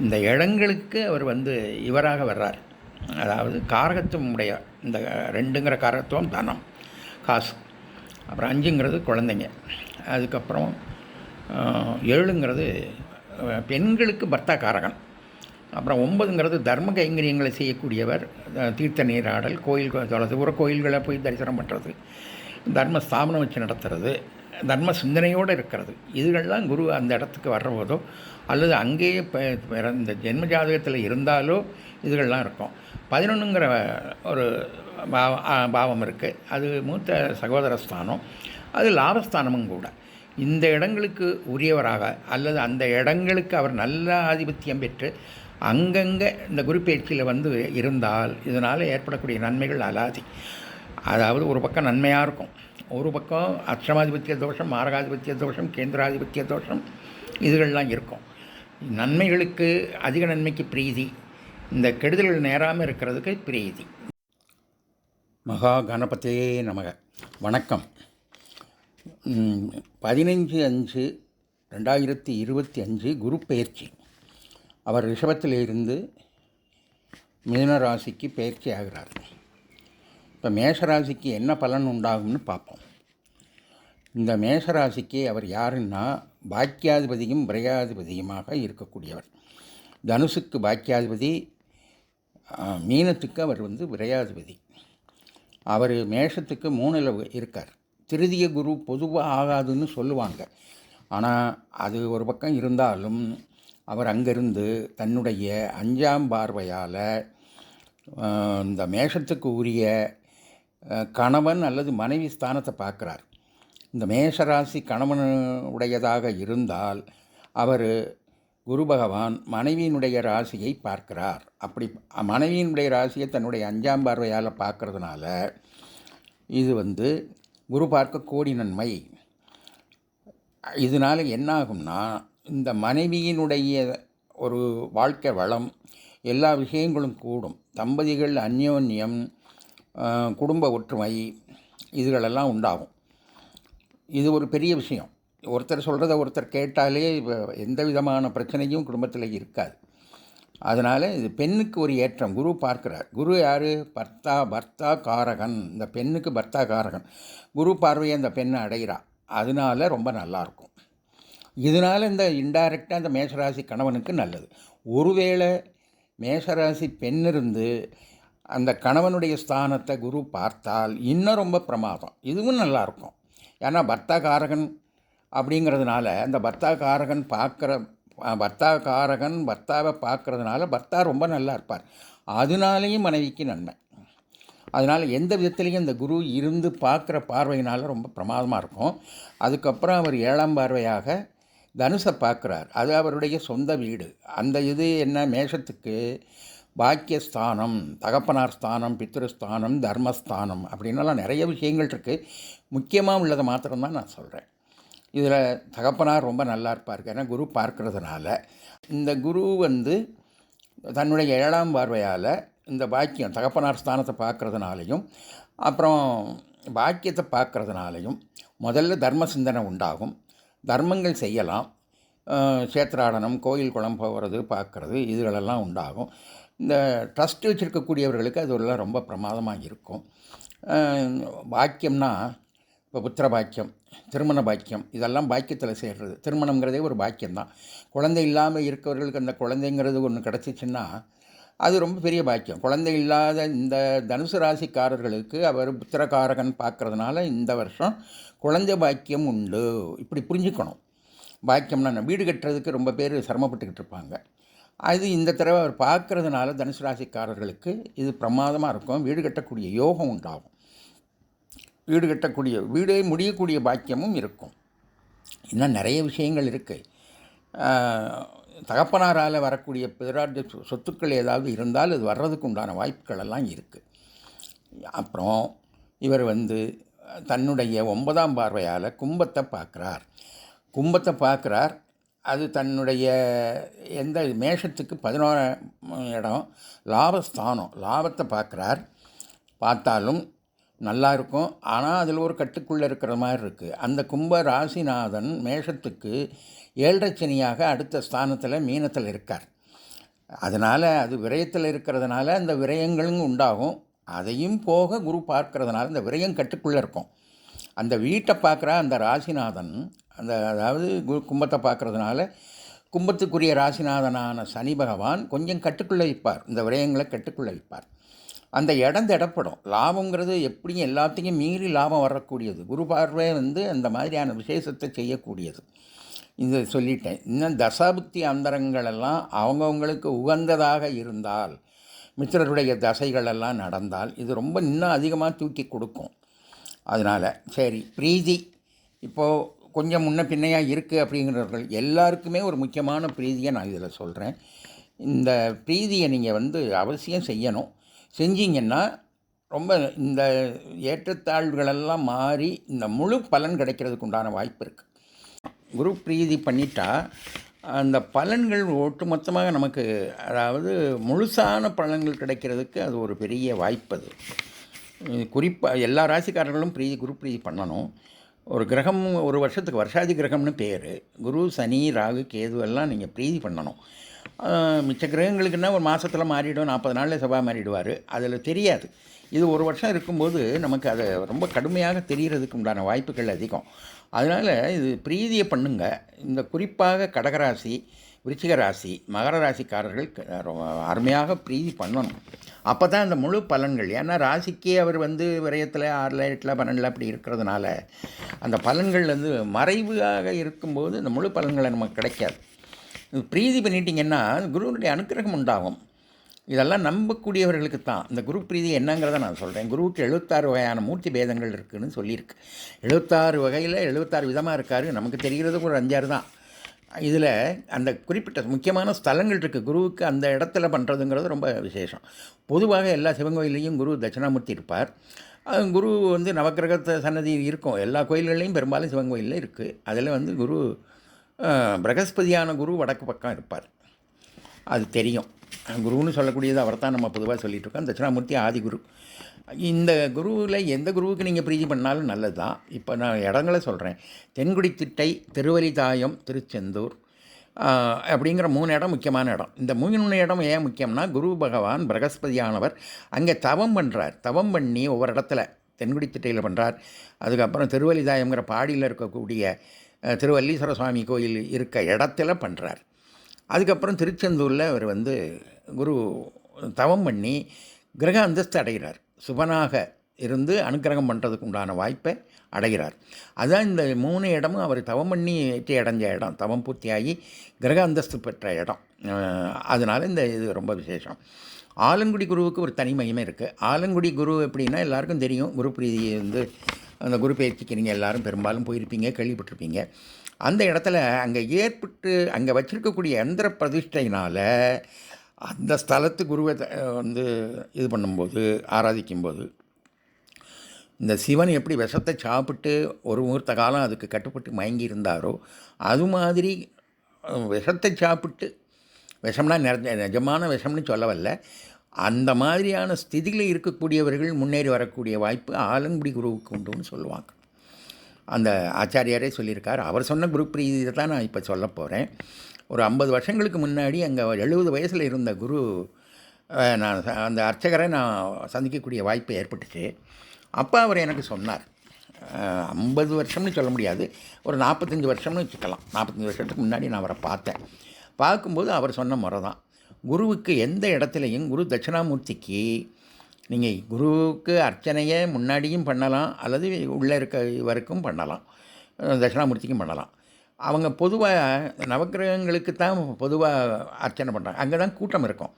இந்த இடங்களுக்கு அவர் வந்து இவராக வர்றார். அதாவது காரகத்துவம் உடைய இந்த ரெண்டுங்கிற காரகத்துவம் தனம் காசு. அப்புறம் அஞ்சுங்கிறது குழந்தைங்க. அதுக்கப்புறம் ஏழுங்கிறது பெண்களுக்கு பர்த்தா காரகன். அப்புறம் ஒன்பதுங்கிறது தர்ம கைங்கரியங்களை செய்யக்கூடியவர் தீர்த்த நீராடல் கோயில் தொலைது உர கோயில்களை போய் தரிசனம் பண்ணுறது தர்ம ஸ்தாபனம் வச்சு நடத்துறது. தர்ம சிந்தனையோடு இருக்கிறது. இதுகள்லாம் குரு அந்த இடத்துக்கு வர்றபோதோ அல்லது அங்கேயே இந்த ஜென்ம ஜாதகத்தில் இருந்தாலோ இதுகள்லாம் இருக்கும். பதினொன்றுங்கிற ஒரு பாவம் இருக்குது அது மூத்த சகோதர ஸ்தானம். அது லாபஸ்தானமும் கூட. இந்த இடங்களுக்கு உரியவராக அல்லது அந்த இடங்களுக்கு அவர் நல்ல ஆதிபத்தியம் பெற்று அங்கங்கே இந்த குரு பயிற்சியில் வந்து இருந்தால் இதனால் ஏற்படக்கூடிய நன்மைகள் அலாதி. அதாவது ஒரு பக்கம் நன்மையாக இருக்கும். ஒரு பக்கம் அஷ்டமாதிபத்திய தோஷம் மாரகாதிபத்திய தோஷம் கேந்திராதிபத்திய தோஷம் இதுகள்லாம் இருக்கும். நன்மைகளுக்கு அதிக நன்மைக்கு பிரீதி. இந்த கெடுதல்கள் நேராமல் இருக்கிறதுக்கு பிரீதி. மகா கணபதியே நமக. வணக்கம். பதினைஞ்சு அஞ்சு ரெண்டாயிரத்தி இருபத்தி அஞ்சு குரு பயிற்சி அவர் ரிஷபத்திலிருந்து மிதன ராசிக்கு பயிற்சி ஆகிறார். இப்போ மேஷராசிக்கு என்ன பலன் உண்டாகும்னு பார்ப்போம். இந்த மேஷராசிக்கு அவர் யாருன்னா பாக்கியாதிபதியும் விரையாதிபதியுமாக இருக்கக்கூடியவர். தனுசுக்கு பாக்கியாதிபதி மீனத்துக்கு அவர் வந்து விரையாதிபதி. அவர் மேஷத்துக்கு மூணில் இருக்கார். திருதிய குரு பொதுவாக ஆகாதுன்னு சொல்லுவாங்க. ஆனால் அது ஒரு பக்கம் இருந்தாலும் அவர் அங்கிருந்து தன்னுடைய அஞ்சாம் பார்வையால் இந்த மேஷத்துக்கு உரிய கணவன் அல்லது மனைவி ஸ்தானத்தை பார்க்குறார். இந்த மேஷராசி கணவனுடையதாக இருந்தால் அவர் குரு பகவான் மனைவியினுடைய ராசியை பார்க்கிறார். அப்படி மனைவியினுடைய ராசியை தன்னுடைய அஞ்சாம் பார்வையால் பார்க்கறதுனால இது வந்து குரு பார்க்க கோடி நன்மை. இதனால் என்னாகும்னா இந்த மனைவியினுடைய ஒரு வாழ்க்கை வளம் எல்லா விஷயங்களும் கூடும். தம்பதிகள் அந்யோன்யம் குடும்ப ஒற்றுமை இதுகளெல்லாம் உண்டாகும். இது ஒரு பெரிய விஷயம். ஒருத்தர் சொல்கிறத ஒருத்தர் கேட்டாலே எந்த விதமான பிரச்சனையும் குடும்பத்தில் இருக்காது. அதனால் இது பெண்ணுக்கு ஒரு ஏற்றம். குரு பார்க்கிறார். குரு யார்? பர்த்தா பர்த்தா காரகன். இந்த பெண்ணுக்கு பர்த்தா காரகன். குரு பார்வையை அந்த பெண்ணை அடைகிறா. அதனால ரொம்ப நல்லாயிருக்கும் இதனால் இந்த இன்டைரக்டாக அந்த மேஷராசி கணவனுக்கு நல்லது. ஒருவேளை மேஷராசி பெண் இருந்து அந்த கணவனுடைய ஸ்தானத்தை குரு பார்த்தால் இன்னும் ரொம்ப பிரமாதம். இதுவும் நல்லாயிருக்கும். ஏன்னா பர்த்தாகாரகன் அப்படிங்கிறதுனால அந்த பர்த்தா காரகன் பார்க்குற பர்த்தாக்காரகன் பர்த்தாவை பார்க்குறதுனால பர்த்தா ரொம்ப நல்லா இருப்பார். அதனாலேயும் மனைவிக்கு நன்மை. அதனால் எந்த விதத்துலேயும் இந்த குரு இருந்து பார்க்குற பார்வையினால் ரொம்ப பிரமாதமாக இருக்கும். அதுக்கப்புறம் அவர் ஏழாம் பார்வையாக தனுசை பார்க்குறார். அது அவருடைய சொந்த வீடு. அந்த இது என்ன மேஷத்துக்கு பாக்கியஸ்தானம் தகப்பனார் ஸ்தானம் பித்ருஸ்தானம் தர்மஸ்தானம் அப்படின்னலாம் நிறைய விஷயங்கள் இருக்குது முக்கியமாக உள்ளதை மாத்திரம்தான் நான் சொல்கிறேன் இதில் தகப்பனார் ரொம்ப நல்லா இருப்பார். ஏன்னா குரு பார்க்கறதுனால இந்த குரு வந்து தன்னுடைய ஏழாம் பார்வையால் இந்த பாக்கியம் தகப்பனார் ஸ்தானத்தை பார்க்குறதுனாலையும் அப்புறம் பாக்கியத்தை பார்க்குறதுனாலையும் முதல்ல தர்ம சிந்தனை உண்டாகும். தர்மங்கள் செய்யலாம். சேத்திராடனம் கோயில் குளம் போகிறது பார்க்குறது இதுகளெல்லாம் உண்டாகும். இந்த ட்ரஸ்ட் வச்சுருக்கக்கூடியவர்களுக்கு அது எல்லாம் ரொம்ப பிரமாதமாக இருக்கும். வாக்கியம்னா பாக்கியம்னா இப்போ புத்திர பாக்கியம் திருமண பாக்கியம் இதெல்லாம் பாக்கியத்தில் சேர்றது. திருமணங்கிறதே ஒரு பாக்கியம்தான். குழந்தை இல்லாமல் இருக்கவர்களுக்கு அந்த குழந்தைங்கிறது ஒன்று கிடச்சிச்சின்னா அது ரொம்ப பெரிய பாக்கியம். குழந்தை இல்லாத இந்த தனுசு ராசிக்காரர்களுக்கு அவர் புத்திரகாரகன் பார்க்கறதுனால இந்த வருஷம் குழந்தை பாக்கியம் உண்டு. இப்படி புரிஞ்சுக்கணும். பாக்கியம்னா வீடு கட்டுறதுக்கு ரொம்ப பேர் சிரமப்பட்டுக்கிட்டு இருப்பாங்க. அது இந்த தடவை அவர் பார்க்கறதுனால தனுசு ராசிக்காரர்களுக்கு இது பிரமாதமாக இருக்கும். வீடு கட்டக்கூடிய யோகம் உண்டாகும். வீடு கட்டக்கூடிய வீடு முடியக்கூடிய பாக்கியமும் இருக்கும். இன்னும் நிறைய விஷயங்கள் இருக்குது தகப்பனாரால் வரக்கூடிய பிறார்த்த சொ- சொத்துக்கள் ஏதாவது இருந்தால் அது வர்றதுக்கு உண்டான வாய்ப்புகள் எல்லாம் இருக்குது அப்புறம் இவர் வந்து தன்னுடைய ஒன்பதாம் பார்வையால் கும்பத்தை பார்க்குறார். கும்பத்தை பார்க்குறார். அது தன்னுடைய எந்த மேஷத்துக்கு பதினோரா இடம் லாபஸ்தானம் லாபத்தை பார்க்குறார். பார்த்தாலும் நல்லா இருக்கும். ஆனால் அதில் ஒரு கட்டுக்குள்ளே இருக்கிற மாதிரி இருக்குது அந்த கும்ப ராசிநாதன் மேஷத்துக்கு ஏழரைச்சனியாக அடுத்த ஸ்தானத்தில் மீனத்தில் இருக்கார். அதனால் அது விரயத்தில் இருக்கிறதுனால அந்த விரயங்களும் உண்டாகும். அதையும் போக குரு பார்க்கறதுனால இந்த விரயம் கட்டுக்குள்ளே இருக்கும். அந்த வீட்டை பார்க்குற அந்த ராசிநாதன் அந்த அதாவது குரு கும்பத்தை பார்க்குறதுனால கும்பத்துக்குரிய ராசிநாதனான சனி பகவான் கொஞ்சம் கட்டுக்குள்ளே வைப்பார் இந்த விரயங்களை கட்டுக்குள்ளே வைப்பார் அந்த இடம் திடப்படும். லாபங்கிறது எப்படியும் எல்லாத்தையும் மீறி லாபம் வரக்கூடியது. குரு பார்வை வந்து அந்த மாதிரியான விசேஷத்தை செய்யக்கூடியது. இது சொல்லிட்டேன். இன்னும் தசாபுக்தி அந்தரங்கள் எல்லாம் அவங்கவுங்களுக்கு உகந்ததாக இருந்தால் மித்திரருடைய தசைகள் எல்லாம் நடந்தால் இது ரொம்ப இன்னும் அதிகமாக தூக்கி கொடுக்கும். அதனால் சரி பிரீதி. இப்போது கொஞ்சம் முன்ன பின்னையாக இருக்குது அப்படிங்கிறவர்கள் எல்லாருக்குமே ஒரு முக்கியமான பிரீதியை நான் இதில் சொல்கிறேன். இந்த பிரீதியை நீங்கள் வந்து அவசியம் செய்யணும். செஞ்சீங்கன்னா ரொம்ப இந்த ஏற்றத்தாழ்வுகளெல்லாம் மாறி இந்த முழு பலன் கிடைக்கிறதுக்கு உண்டான வாய்ப்பு இருக்குது குரு பிரீதி பண்ணிட்டா அந்த பலன்கள் ஒட்டுமொத்தமாக நமக்கு அதாவது முழுசான பலன்கள் கிடைக்கிறதுக்கு அது ஒரு பெரிய வாய்ப்பு அது. குறிப்பாக எல்லா ராசிக்காரர்களும் பிரீதி குரு பிரீதி பண்ணணும். ஒரு கிரகம் ஒரு வருஷத்துக்கு வருஷாதி கிரகம்னு பேர். குரு சனி ராகு கேது எல்லாம் நீங்கள் பிரீதி பண்ணணும். மிச்ச கிரகங்களுக்குன்னா ஒரு மாதத்தில் மாறிடும் நாற்பது நாளில் செவ்வாய் மாறிடுவார். அதில் தெரியாது. இது ஒரு வருஷம் இருக்கும்போது நமக்கு அதை ரொம்ப கடுமையாக தெரிகிறதுக்கு உண்டான வாய்ப்புகள் அதிகம். அதனால் இது பிரீதியை பண்ணுங்க. இந்த குறிப்பாக கடகராசி விருச்சிக ராசி மகர ராசிக்காரர்கள் க- அருமையாக பிரீதி பண்ணணும். அப்போ தான் இந்த முழு பலன்கள் ஏன்னா ராசிக்கே அவர் வந்து விரயத்தில் ஆறில் எட்டில் பன்னெண்டில் அப்படி இருக்கிறதுனால அந்த பலன்கள் வந்து மறைவாக இருக்கும்போது அந்த முழு பலன்களை நமக்கு கிடைக்காது. பிரீதி பண்ணிட்டீங்கன்னா குருவுடைய அனுக்கிரகம் உண்டாகும். இதெல்லாம் நம்பக்கூடியவர்களுக்கு தான். இந்த குரு பிரீதி என்னங்கிறத நான் சொல்கிறேன் குருவுக்கு எழுபத்தாறு வகையான மூர்த்தி பேதங்கள் இருக்குதுன்னு சொல்லியிருக்கு. எழுபத்தாறு வகையில் எழுபத்தாறு விதமாக இருக்காரு. நமக்கு தெரிகிறது ஒரு அஞ்சாறு தான். இதில் அந்த குறிப்பிட்ட முக்கியமான ஸ்தலங்கள் இருக்குது குருவுக்கு அந்த இடத்துல பண்ணுறதுங்கிறது ரொம்ப விசேஷம். பொதுவாக எல்லா சிவன் கோயிலையும் குரு தட்சிணாமூர்த்தி இருப்பார். குரு வந்து நவக்கிரகத்த சன்னதி இருக்கும். எல்லா கோயில்கள்லையும் பெரும்பாலும் சிவன் கோயிலில் இருக்குது அதில் வந்து குரு பிரகஸ்பதியான குரு வடக்கு பக்கம் இருப்பார். அது தெரியும். குருன்னு சொல்லக்கூடியது அவர் தான் நம்ம பொதுவாக சொல்லிட்டு இருக்கோம். தட்சிணாமூர்த்தி ஆதிகுரு. இந்த குருவில் எந்த குருவுக்கு நீங்கள் பிரீதி பண்ணாலும் நல்லது? தான் இப்போ நான் இடங்களை சொல்கிறேன் தென்குடி திட்டை திருவலிதாயம் திருச்செந்தூர் அப்படிங்கிற மூணு இடம் முக்கியமான இடம். இந்த மூணு இடம் ஏன் முக்கியம்னா குரு பகவான் பிரகஸ்பதியானவர் அங்கே தவம் பண்ணுறார் தவம் பண்ணி ஒவ்வொரு இடத்துல தென்குடி திட்டையில் பண்ணுறார் அதுக்கப்புறம் திருவலிதாயம்ங்கிற பாடியில் இருக்கக்கூடிய திருவல்லீஸ்வர சுவாமி கோயில் இருக்க இடத்துல பண்ணுறார் அதுக்கப்புறம் திருச்செந்தூரில் அவர் வந்து குரு தவம் பண்ணி கிரக அந்தஸ்து அடைகிறார். சுபனாக இருந்து அனுக்கிரகம் பண்ணுறதுக்கு உண்டான வாய்ப்பை அடைகிறார். அதுதான் இந்த மூணு இடமும் அவர் தவம் பண்ணி ஏற்றி அடைஞ்ச இடம். தவம் பூர்த்தியாகி கிரக அந்தஸ்து பெற்ற இடம். அதனால் இந்த இது ரொம்ப விசேஷம். ஆலங்குடி குருவுக்கு ஒரு தனி இருக்குது ஆலங்குடி குரு எப்படின்னா எல்லாருக்கும் தெரியும். குரு பிரீதி வந்து அந்த குரு பயிற்சிக்கு நீங்கள் எல்லாரும் பெரும்பாலும் போயிருப்பீங்க கேள்விப்பட்டிருப்பீங்க. அந்த இடத்துல அங்கே ஏற்பட்டு அங்கே வச்சுருக்கக்கூடிய எந்திர பிரதிஷ்டையினால் அந்த ஸ்தலத்து குருவை த- வந்து இது பண்ணும்போது ஆராதிக்கும்போது இந்த சிவன் எப்படி விஷத்தை சாப்பிட்டு ஒரு முகூர்த்த காலம் அதுக்கு கட்டுப்பட்டு மயங்கி இருந்தாரோ அது மாதிரி விஷத்தை சாப்பிட்டு விஷம்னா நிறைய நிஜமான விஷம்னு சொல்ல வரல அந்த மாதிரியான ஸ்திதியில் இருக்கக்கூடியவர்கள் முன்னேறி வரக்கூடிய வாய்ப்பு ஆலங்குடி குருவுக்கு உண்டுன்னு சொல்லுவாங்க. அந்த ஆச்சாரியாரே சொல்லியிருக்கார். அவர் சொன்ன குரு பிரீதியை தான் நான் இப்போ சொல்ல போகிறேன் ஒரு ஐம்பது வருஷங்களுக்கு முன்னாடி அங்கே எழுபது வயசில் இருந்த குரு நான் அந்த அர்ச்சகரை நான் சந்திக்கக்கூடிய வாய்ப்பு ஏற்பட்டுச்சு. அப்போ அவர் எனக்கு சொன்னார். ஐம்பது வருஷம்னு சொல்ல முடியாது. ஒரு நாற்பத்தஞ்சு வருஷம்னு வச்சுக்கலாம். நாற்பத்தஞ்சு வருஷத்துக்கு முன்னாடி நான் அவரை பார்த்தேன். பார்க்கும்போது அவர் சொன்ன முறை தான் குருவுக்கு எந்த இடத்துலையும் குரு தட்சிணாமூர்த்திக்கு நீங்கள் குருவுக்கு அர்ச்சனையை முன்னாடியும் பண்ணலாம் அல்லது உள்ளே இருக்க வரைக்கும் பண்ணலாம். தட்சிணாமூர்த்திக்கும் பண்ணலாம். அவங்க பொதுவாக நவக்கிரகங்களுக்கு தான் பொதுவாக அர்ச்சனை பண்ணுறாங்க அங்கே தான் கூட்டம் இருக்கும்.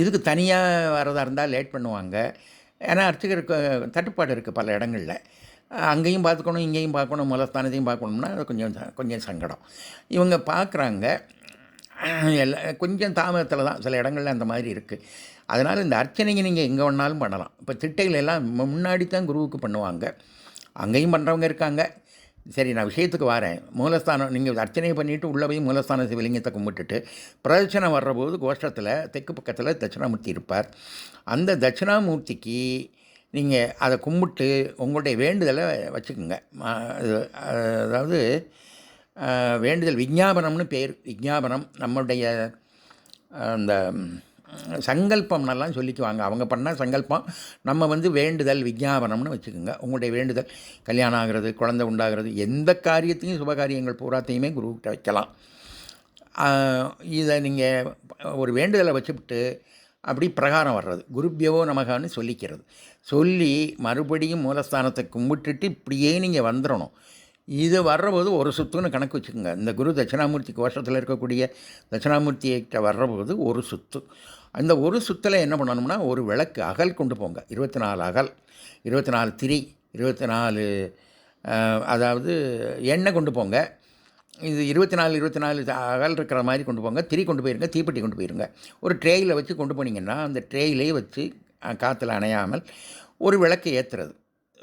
இதுக்கு தனியாக வரதாக இருந்தால் லேட் பண்ணுவாங்க. ஏன்னா அர்ச்சகருக்கு தட்டுப்பாடு இருக்குது பல இடங்களில். அங்கேயும் பார்த்துக்கணும் இங்கேயும் பார்க்கணும் மூலஸ்தானத்தையும் பார்க்கணும்னா அது கொஞ்சம் கொஞ்சம் சங்கடம். இவங்க பார்க்குறாங்க. எல்லா கொஞ்சம் தாமதத்தில் தான் சில இடங்களில் அந்த மாதிரி இருக்குது அதனால் இந்த அர்ச்சனைங்க நீங்கள் எங்கே வேணாலும் பண்ணலாம். இப்போ திட்டைகள் எல்லாம் முன்னாடி தான் குருவுக்கு பண்ணுவாங்க. அங்கேயும் பண்ணுறவங்க இருக்காங்க. சரி நான் விஷயத்துக்கு வரேன். மூலஸ்தானம் நீங்கள் அர்ச்சனை பண்ணிவிட்டு உள்ளே போய் மூலஸ்தான சிவலிங்கத்தை கும்பிட்டுட்டு பிரதட்சணை வர்றபோது கோஷ்டத்தில் தெற்கு பக்கத்தில் தட்சிணாமூர்த்தி இருப்பார். அந்த தட்சிணாமூர்த்திக்கு நீங்கள் அதை கும்பிட்டு உங்களுடைய வேண்டுதலை வச்சுக்கோங்க. அது- அதாவது வேண்டுதல் விஞ்ஞாபனம்னு பேர் விஞ்ஞாபனம் நம்முடைய அந்த சங்கல்பம்னெல்லாம் சொல்லிக்குவாங்க. அவங்க பண்ணால் சங்கல்பம் நம்ம வந்து வேண்டுதல் விஞ்ஞாபனம்னு வச்சுக்கோங்க. உங்களுடைய வேண்டுதல் கல்யாணம் ஆகிறது குழந்தை உண்டாகிறது எந்த காரியத்தையும் சுபகாரியங்கள் பூராத்தையுமே குருக்கிட்ட வைக்கலாம். இதை நீங்கள் ஒரு வேண்டுதலை வச்சுவிட்டு அப்படி பிரகாரம் வர்றது. குருப்பியவோ நமகான்னு சொல்லிக்கிறது. சொல்லி மறுபடியும் மூலஸ்தானத்தை கும்பிட்டுட்டு இப்படியே நீங்கள் வந்துடணும் இது வர்றபோது ஒரு சுத்துன்னு கணக்கு வச்சுக்கோங்க. இந்த குரு தட்சிணாமூர்த்தி கோஷத்தில் இருக்கக்கூடிய தட்சிணாமூர்த்திகிட்ட வர்றபோது ஒரு சுத்து. அந்த ஒரு சுத்தில் என்ன பண்ணணும்னா ஒரு விளக்கு அகல் கொண்டு போங்க. இருபத்தி நாலு அகல் இருபத்தி நாலு திரி இருபத்தி நாலு அதாவது எண்ணெய் கொண்டு போங்க. இது இருபத்தி நாலு இருபத்தி நாலு அகல் இருக்கிற மாதிரி கொண்டு போங்க. திரி கொண்டு போயிருங்க தீப்பெட்டி கொண்டு போயிருங்க. ஒரு ட்ரேயில் வச்சு கொண்டு போனீங்கன்னா அந்த ட்ரேயிலே வச்சு காற்றுல அணையாமல் ஒரு விளக்கு ஏற்றுறது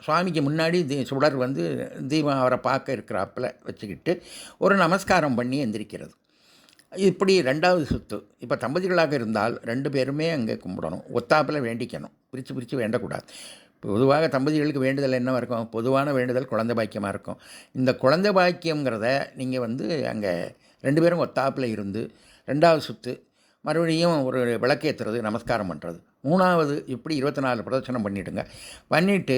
சுவாமிக்கு முன்னாடி தீ சுடர் வந்து தீபம் அவரை பார்க்க இருக்கிறாப்புல வச்சுக்கிட்டு ஒரு நமஸ்காரம் பண்ணி எந்திரிக்கிறது. இப்படி ரெண்டாவது சுத்து. இப்போ தம்பதிகளாக இருந்தால் ரெண்டு பேருமே அங்கே கும்பிடணும். ஒத்தாப்பில் வேண்டிக்கணும். பிரித்து பிரித்து வேண்டக்கூடாது. பொதுவாக தம்பதிகளுக்கு வேண்டுதல் என்ன இருக்கும்? பொதுவான வேண்டுதல் குழந்தை பாக்கியமாக இருக்கும். இந்த குழந்தை பாக்கியங்கிறத நீங்கள் வந்து அங்கே ரெண்டு பேரும் ஒத்தாப்பில் இருந்து ரெண்டாவது சுத்து மறுபடியும் ஒரு விளக்கேற்றுறது நமஸ்காரம் பண்ணுறது மூணாவது இப்படி இருபத்தி நாலு பிரதட்சணம் பண்ணிவிடுங்க பண்ணிவிட்டு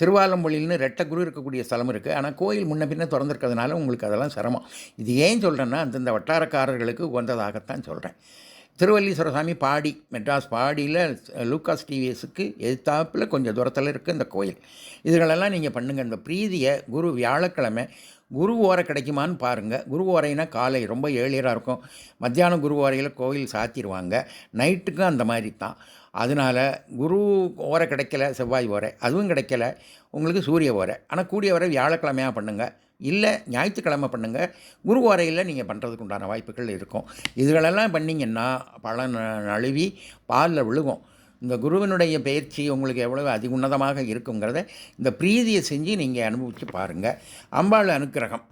திருவாலம்பள்ளின்னு ரெட்ட குரு இருக்கக்கூடிய ஸ்தலம் இருக்குது ஆனால் கோயில் முன்ன பின்ன திறந்திருக்கிறதுனால உங்களுக்கு அதெல்லாம் சிரமம். இது ஏன் சொல்கிறேன்னா அந்தந்த வட்டாரக்காரர்களுக்கு உகந்ததாகத்தான் சொல்கிறேன் திருவல்லீஸ்வர சாமி பாடி மெட்ராஸ் பாடியில் லூக்காஸ் டிவிஎஸ்க்கு எதிர்த்தாப்பில் கொஞ்சம் தூரத்தில் இருக்குது இந்த கோயில். இதுகளெல்லாம் நீங்கள் பண்ணுங்கள் இந்த பிரீதியை குரு வியாழக்கிழமை குரு ஓரை கிடைக்குமான்னு பாருங்கள் குரு ஓரைனா காலை ரொம்ப ஏழியராக இருக்கும். மத்தியானம் குரு ஓரையில் கோயில் சாத்திடுவாங்க நைட்டுக்கும் அந்த மாதிரி தான். அதனால் குரு ஓரை கிடைக்கல செவ்வாய் ஓரை. அதுவும் கிடைக்கல. உங்களுக்கு சூரிய ஓரை. ஆனால் கூடிய வரை வியாழக்கிழமையாக பண்ணுங்கள் இல்லை ஞாயிற்றுக்கிழமை பண்ணுங்கள் குரு ஓரையில் நீங்கள் பண்ணுறதுக்கு உண்டான வாய்ப்புகள் இருக்கும். இதுகளெல்லாம் பண்ணிங்கன்னா பழம் நழுவி பாலில் விழுகும். இந்த குருவினுடைய பயிற்சி உங்களுக்கு எவ்வளவு அதிகுன்னதமாக இருக்குங்கிறத இந்த பிரீதியை செஞ்சு நீங்கள் அனுபவித்து பாருங்கள் அம்பாள் அனுக்கிரகம்.